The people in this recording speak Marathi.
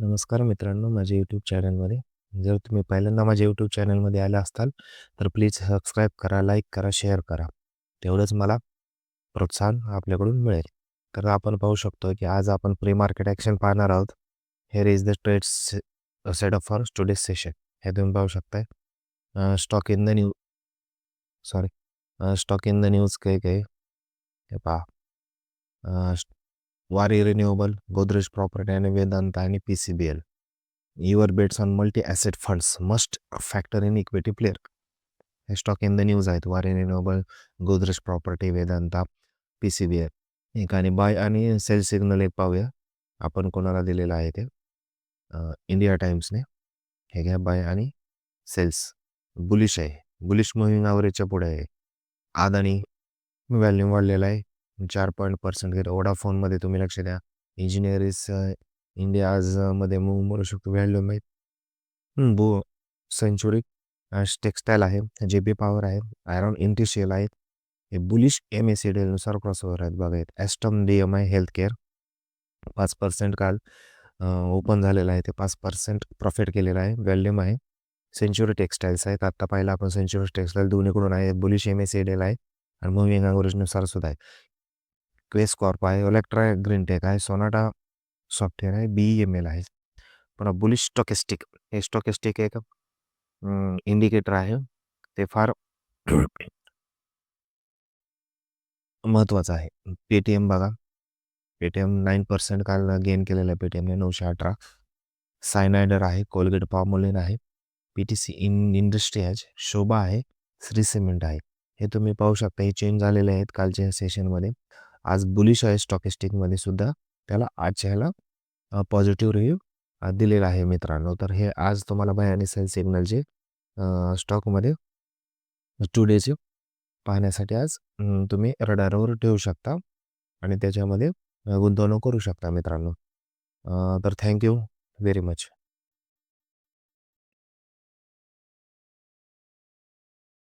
नमस्कार मित्रांनो माझ्या यूट्यूब चॅनलमध्ये जर तुम्ही पहिल्यांदा माझ्या यूट्यूब चॅनलमध्ये आले असताल तर प्लीज सबस्क्राईब करा लाईक करा शेअर करा. तेवढंच मला प्रोत्साहन आपल्याकडून मिळेल. तर आपण पाहू शकतो की आज आपण प्री मार्केट ॲक्शन पाहणार आहोत. Here is the trades set off for today session हे तुम्ही पाहू शकताय. Stock in the new sorry stock in the news काही काही हे पहा. वारी रिन्युएबल गोदरेज प्रॉपर्टी आणि वेदांता आणि P C B L your bets on multi asset funds must factor in equity player हे स्टॉक इन द न्यूज आहेत. Waaree renewable Godrej property Vedanta P C B L एक आणि बाय आणि सेल सिग्नल एक पाहूया. आपण कोणाला दिलेलं आहे ते? इंडिया टाइम्सने हे घ्या बाय आणि सेल्स बुलिश आहे. बुलिश मुव्हिंग आवरेजच्या पुढे आहे. आदानी व्हॅल्यूम वाढलेला आहे. चार पॉईंट पर्सेंट घेत. ओडाफोनमध्ये तुम्ही लक्ष द्या. इंजिनिअरिस इंडिया आजमध्ये मूव म्हणू शकतो व्हॅल्यू माहीत. बो सेंचुरी टेक्स्टाईल आहे जे बी पॉवर आहे आयरॉन इंटिशियल आहेत हे बुलिश एम एस सी डीनुसार क्रॉसओव्हर आहेत बघा Aster D M I health care पाच पर्सेंट काल ओपन झालेलं आहे ते पाच पर्सेंट प्रॉफिट केलेलं आहे व्हॅल्यूम आहे सेंचुरी टेक्स्टाईल्स आहेत आत्ता पाहिलं आपण सेंचुरी टेक्स्टाईल दोन्हीकडून आहे बुलिश एम एस सी डेल आहे. आणि मुव्हिंग अँगोरेजनुसार सुद्धा आहे. क्वेस कॉर्प आहे ओलेक्ट्रा ग्रीन टेक आहे सोनाटा सॉफ्टवेअर आहे बी एम एल आहे. पुन्हा बुलिश स्टॉकेस्टिक हे स्टॉकेस्टिक एक इंडिकेटर आहे. ते फार महत्त्वाचं आहे. पेटीएम बघा. पेटीएम नाईन पर्सेंट काल गेन केलेलं आहे पेटीएमने नऊशे अठरा. सायनायडर आहे कोलगेट पॉमोलिन आहे. P T C in industry आहे शोभा आहे श्री सिमेंट आहे. हे तुम्ही पाहू शकता हे चेंज झालेले आहेत कालच्या सेशनमध्ये. आज बुलिश आहे स्टॉकिस्टिकमध्ये सुद्धा. त्याला आजच्या ह्याला पॉझिटिव्ह रिव्ह्यू दिलेला आहे मित्रांनो. तर हे आज तुम्हाला बाय आणि सेल सिग्नलचे स्टॉकमध्ये टू डेचे पाहण्यासाठी आज तुम्ही रडारवर ठेवू शकता. आणि त्याच्यामध्ये गुंतवणूक करू शकता मित्रांनो. तर थँक्यू व्हेरी मच